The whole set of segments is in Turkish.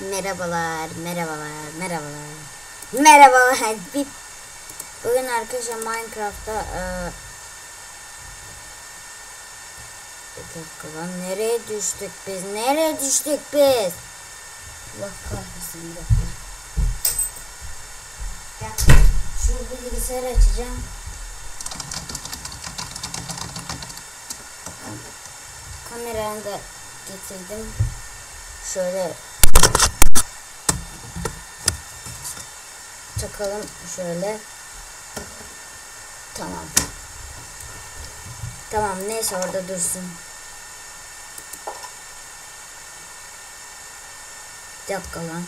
Merhabalar, merhabalar, merhabalar. Merhabalar. Bir- Bugün arkadaşlar Minecraft'ta e, bir lan nereye düştük biz? Nereye düştük biz? Allah kahretsin bir dakika. Dakika. Şu bilgisayarı açacağım. Kameranı da getirdim. Şöyle takalım şöyle. Tamam. Tamam neyse orada dursun. Dakika lan.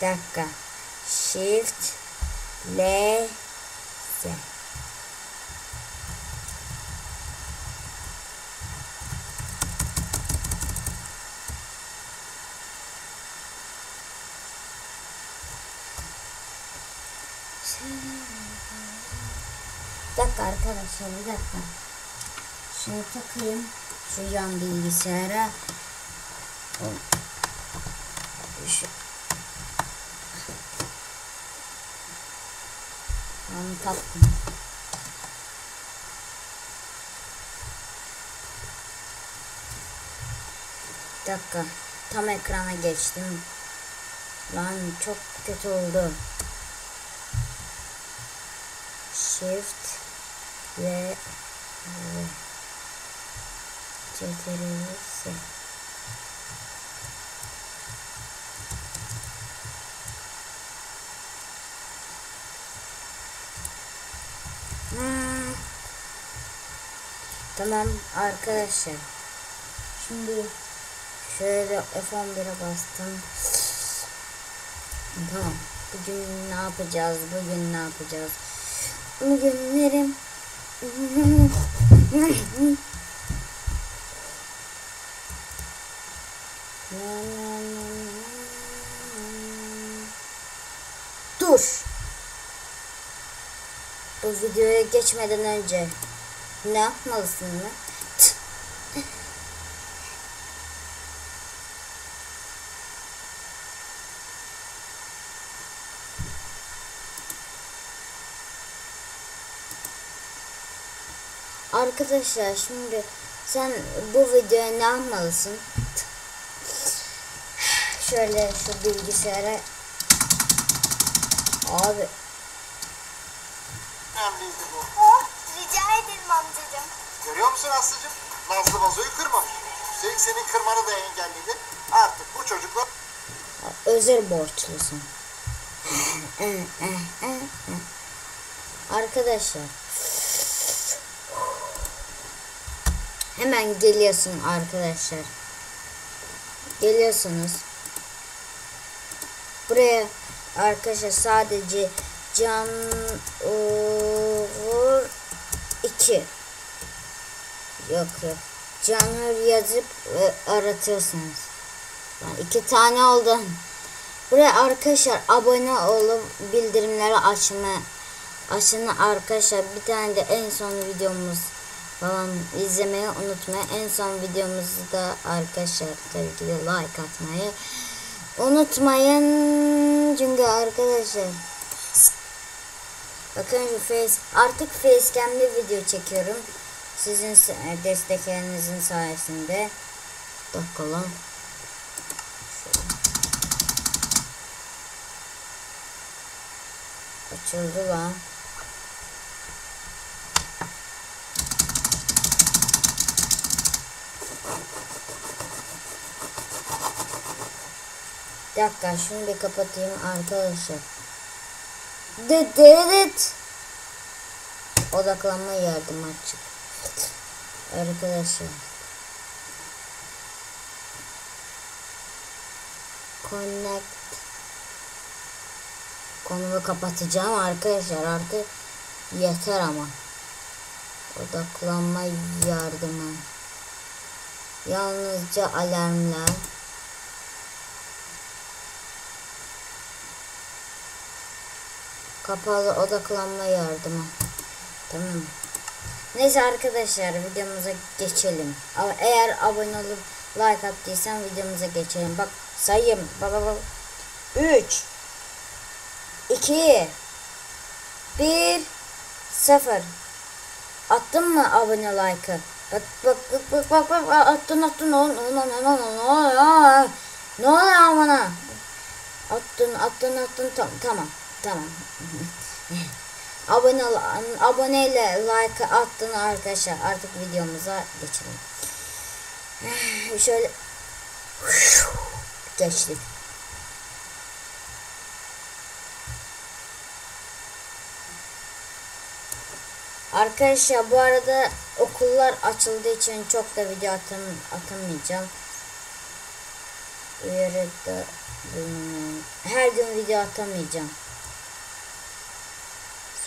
Dakika. Shift L. Bir dakika arkadaşlar bir dakika. Şunu takayım. Şu yan bilgisayara. Şu. Onu taktım. Bir dakika. Tam ekrana geçtim. Lan çok kötü oldu. Shift ve CTRL S. Hmm. Tamam arkadaşlar. Şimdi şöyle F11'e bastım. Tamam. Bugün ne yapacağız? Bugün ne yapacağız? Bugünlerim Dur. Bu videoya geçmeden önce ne yapmalısın mı? Arkadaşlar şimdi sen bu videoya ne yapmalısın? Şöyle şu bilgisayara Abi. Oh, rica ederim amcacığım. Görüyor musun Aslı'cığım? Nazlı vazoyu kırmamış. Üstelik senin kırmanı da engelledi. Artık bu çocuklar özel borçlusun. Arkadaşlar hemen geliyorsun arkadaşlar. Geliyorsunuz. Buraya arkadaşlar sadece can uğur 2 yok yok canur yazıp e, aratıyorsunuz. Yani iki tane oldu. Buraya arkadaşlar abone olup bildirimleri açma açın arkadaşlar. Bir tane de en son videomuz falan izlemeyi unutmayın. En son videomuzu da arkadaşlar tabii ki de like atmayı unutmayın. Çünkü arkadaşlar bakın şu face artık facecam'li video çekiyorum. Sizin s- desteklerinizin sayesinde. Bakalım. Açıldı lan. Bir dakika şunu bir kapatayım arkadaşlar. Dıt dıt dıt. Odaklanma yardım açık. Arkadaşlar. Connect. Konumu kapatacağım arkadaşlar artık yeter ama. Odaklanma yardımı. Yalnızca alarmlar. Kapalı odaklanma yardımı. Tamam. Neyse arkadaşlar videomuza geçelim. Ama eğer abone olup like attıysan videomuza geçelim. Bak sayayım. Bak bak bak. 3 2 1 0 Attın mı abone like'ı? Bak bak bak bak bak bak attın attın ne oluyor ne oluyor ne oluyor ne oluyor bana? Attın attın attın tamam tamam tamam. abone aboneyle like attın arkadaşlar artık videomuza geçelim. Şöyle geçtik. Arkadaşlar bu arada okullar açıldığı için çok da video atam atamayacağım. Uyarıda bulunmayın. Her gün video atamayacağım.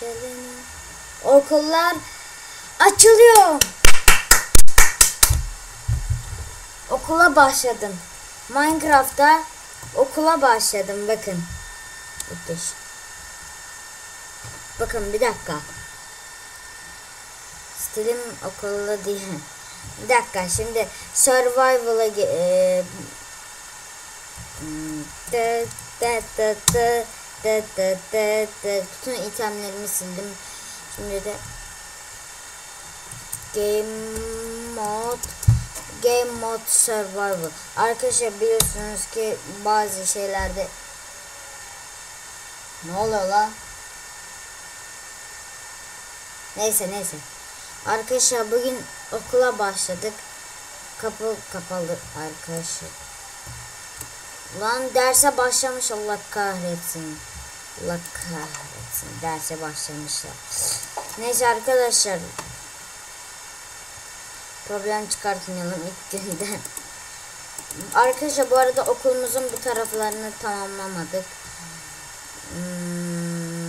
Selena. Okullar açılıyor. Okula başladım. Minecraft'ta okula başladım bakın. Bakın. Bakın bir dakika. Stilim okulda değil. Bir dakika şimdi survival'a e, hmm, dı dı dı dı. bütün itemlerimi sildim. Şimdi de game mod game mod survival. Arkadaşlar biliyorsunuz ki bazı şeylerde ne oluyor lan? Neyse neyse. Arkadaşlar bugün okula başladık. Kapı kapalı arkadaşlar. Lan derse başlamış Allah kahretsin. Allah kahretsin. Derse başlamışlar. Neyse arkadaşlar. Problem çıkartmayalım ilk günden. Arkadaşlar bu arada okulumuzun bu taraflarını tamamlamadık. Hmm,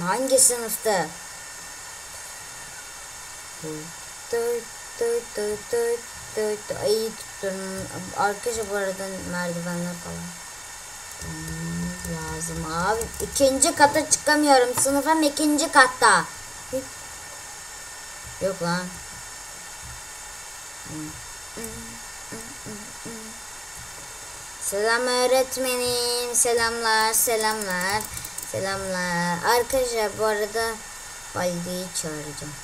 hangi sınıfta? Dur dur dur dur dur. İyi tuttum. Arkadaşlar bu arada merdivenler falan. Hmm, lazım abi. İkinci kata çıkamıyorum. Sınıfım ikinci katta. Yok lan. Selam öğretmenim. Selamlar, selamlar. Selamlar. Arkadaşlar bu arada Baldi'yi çağıracağım.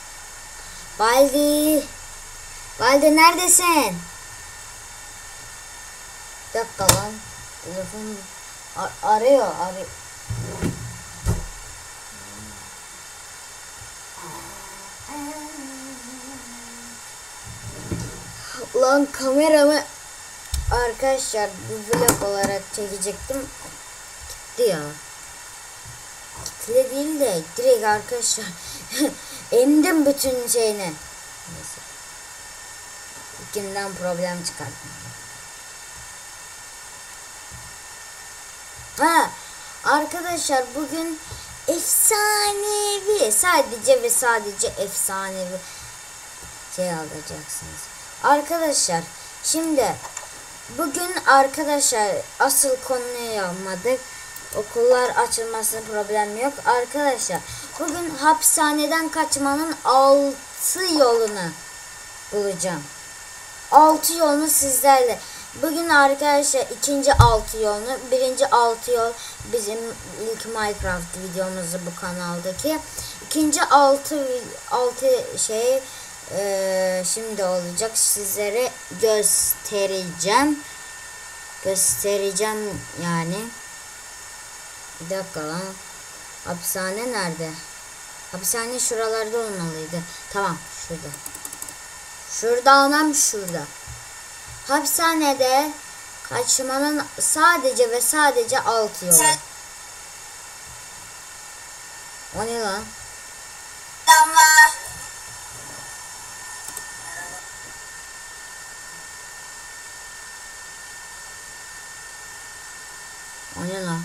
Baldi. Baldi neredesin? Bir dakika lan. Telefon ar- arıyor. Arıyor. Ulan kameramı arkadaşlar bu vlog olarak çekecektim. Gitti ya. Gitti değil de direkt arkadaşlar emdim bütün şeyini. Neyse. İkinden problem çıkarttım. Ha arkadaşlar bugün efsanevi sadece ve sadece efsanevi şey alacaksınız. Arkadaşlar şimdi bugün arkadaşlar asıl konuyu yapmadık. Okullar açılmasında problem yok. Arkadaşlar bugün hapishaneden kaçmanın altı yolunu bulacağım. Altı yolunu sizlerle. Bugün arkadaşlar ikinci altı yolunu, birinci altı yol bizim ilk Minecraft videomuzdu bu kanaldaki. İkinci altı altı şey ee, şimdi olacak. Sizlere göstereceğim. Göstereceğim yani. Bir dakika lan. Hapishane nerede? Hapishane şuralarda olmalıydı. Tamam şurada. Şurada anam şurada hapishanede kaçmanın sadece ve sadece altı yolu o ne lan Damla. O ne lan?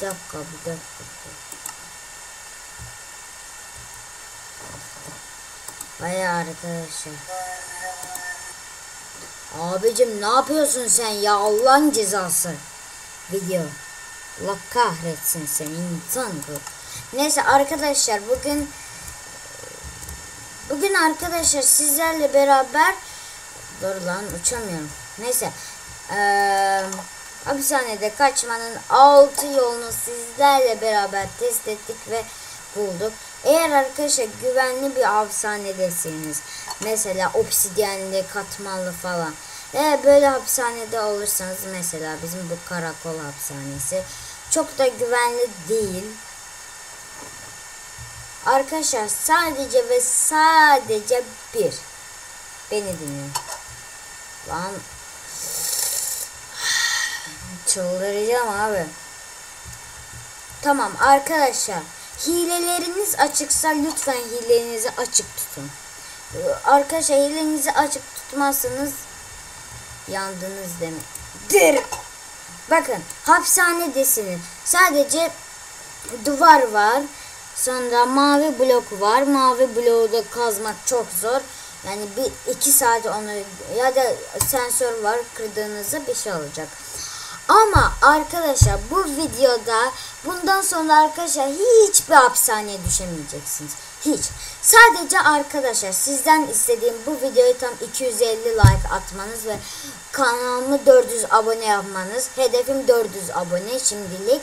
Bir dakika bir dakika. Bayağı arkadaşlar. Abicim ne yapıyorsun sen ya Allah'ın cezası. Video. Allah kahretsin seni insan bu. Neyse arkadaşlar bugün bugün arkadaşlar sizlerle beraber dur lan uçamıyorum. Neyse eee hapishanede kaçmanın 6 yolunu sizlerle beraber test ettik ve bulduk. Eğer arkadaşlar güvenli bir hapishanedesiniz mesela obsidyenli katmanlı falan eğer böyle hapishanede olursanız mesela bizim bu karakol hapishanesi çok da güvenli değil. Arkadaşlar sadece ve sadece bir. Beni dinleyin. Lan çıldıracağım abi. Tamam arkadaşlar. Hileleriniz açıksa lütfen hilenizi açık tutun. Arkadaşlar hilenizi açık tutmazsanız yandınız demektir. Bakın hapishanedesiniz. Sadece duvar var. Sonra mavi blok var. Mavi bloğu da kazmak çok zor. Yani bir iki saat onu ya da sensör var kırdığınızda bir şey olacak. Ama arkadaşlar bu videoda bundan sonra arkadaşlar hiçbir hapishaneye düşemeyeceksiniz. Hiç. Sadece arkadaşlar sizden istediğim bu videoyu tam 250 like atmanız ve kanalımı 400 abone yapmanız. Hedefim 400 abone şimdilik.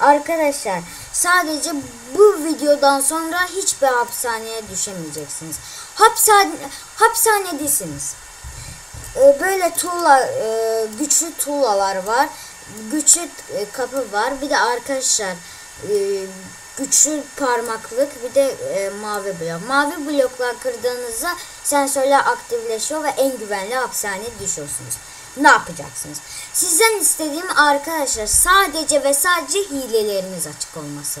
Arkadaşlar sadece bu videodan sonra hiçbir hapishaneye düşemeyeceksiniz. Hapishane, hapishanedesiniz. Ee, böyle tuğla e, güçlü tuğlalar var. Güçlü e, kapı var. Bir de arkadaşlar e, güçlü parmaklık bir de mavi blok. Mavi bloklar kırdığınızda sensörler aktifleşiyor ve en güvenli hapishaneye düşüyorsunuz. Ne yapacaksınız? Sizden istediğim arkadaşlar sadece ve sadece hileleriniz açık olması.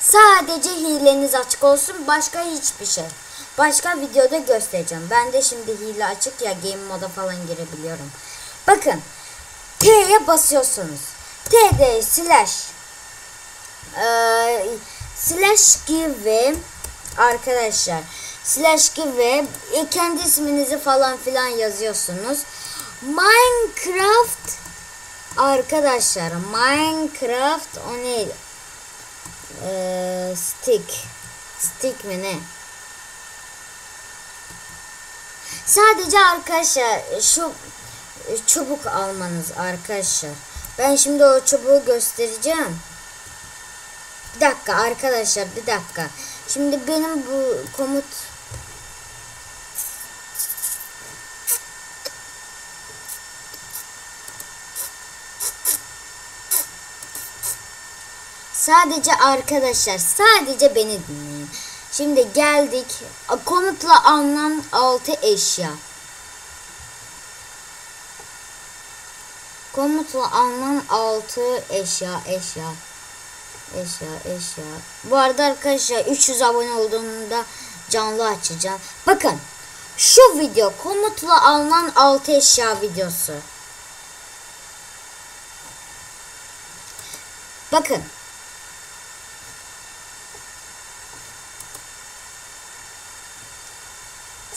Sadece hileniz açık olsun başka hiçbir şey. Başka videoda göstereceğim. Ben de şimdi hile açık ya game moda falan girebiliyorum. Bakın T'ye basıyorsunuz. T'de slash eee, slash give arkadaşlar slash give e, kendi isminizi falan filan yazıyorsunuz. Minecraft arkadaşlar Minecraft o neydi? Eee, stick stick mi ne? Sadece arkadaşlar şu çubuk almanız arkadaşlar. Ben şimdi o çubuğu göstereceğim. Bir dakika arkadaşlar bir dakika. Şimdi benim bu komut Sadece arkadaşlar sadece beni dinleyin. Şimdi geldik komutla alınan 6 eşya. Komutla alınan 6 eşya eşya. Eşya eşya. Bu arada arkadaşlar 300 abone olduğumda canlı açacağım. Bakın şu video komutla alınan 6 eşya videosu. Bakın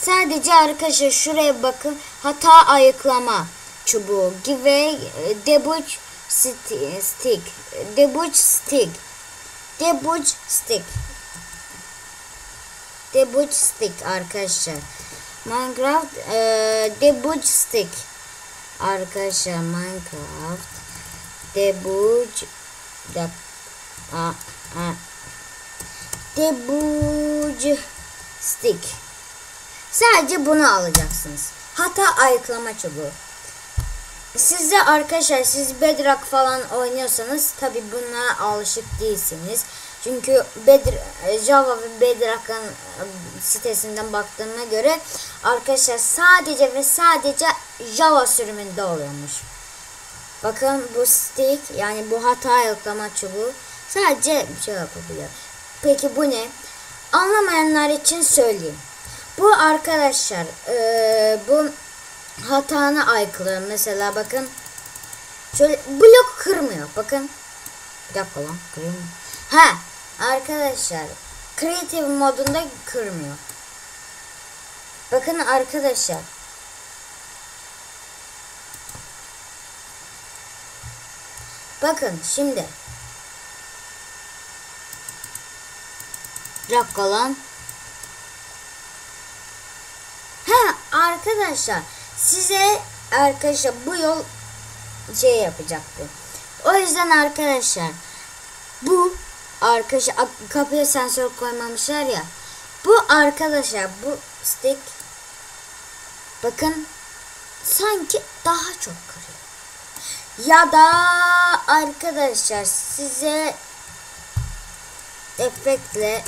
Sadece arkadaşlar şuraya bakın. Hata ayıklama çubuğu. Give debug stick. Debug stick. Debug stick. Debug stick arkadaşlar. Minecraft e, debug stick. Arkadaşlar Minecraft debug da a, a, debug stick. Sadece bunu alacaksınız. Hata ayıklama çubuğu. Siz de arkadaşlar siz Bedrock falan oynuyorsanız tabi buna alışık değilsiniz. Çünkü Bedr Java ve Bedrock'ın e, sitesinden baktığıma göre arkadaşlar sadece ve sadece Java sürümünde oluyormuş. Bakın bu stick yani bu hata ayıklama çubuğu sadece bir şey yapabiliyor. Peki bu ne? Anlamayanlar için söyleyeyim. Bu arkadaşlar e, bu hatana aykırı. Mesela bakın şöyle blok kırmıyor. Bakın bir dakika lan kırıyor? Ha arkadaşlar creative modunda kırmıyor. Bakın arkadaşlar Bakın şimdi. Bir dakika lan. Arkadaşlar size arkadaşlar bu yol şey yapacaktı. O yüzden arkadaşlar bu arkadaşlar kapıya sensör koymamışlar ya. Bu arkadaşlar bu stick bakın sanki daha çok kırıyor. Ya da arkadaşlar size efektle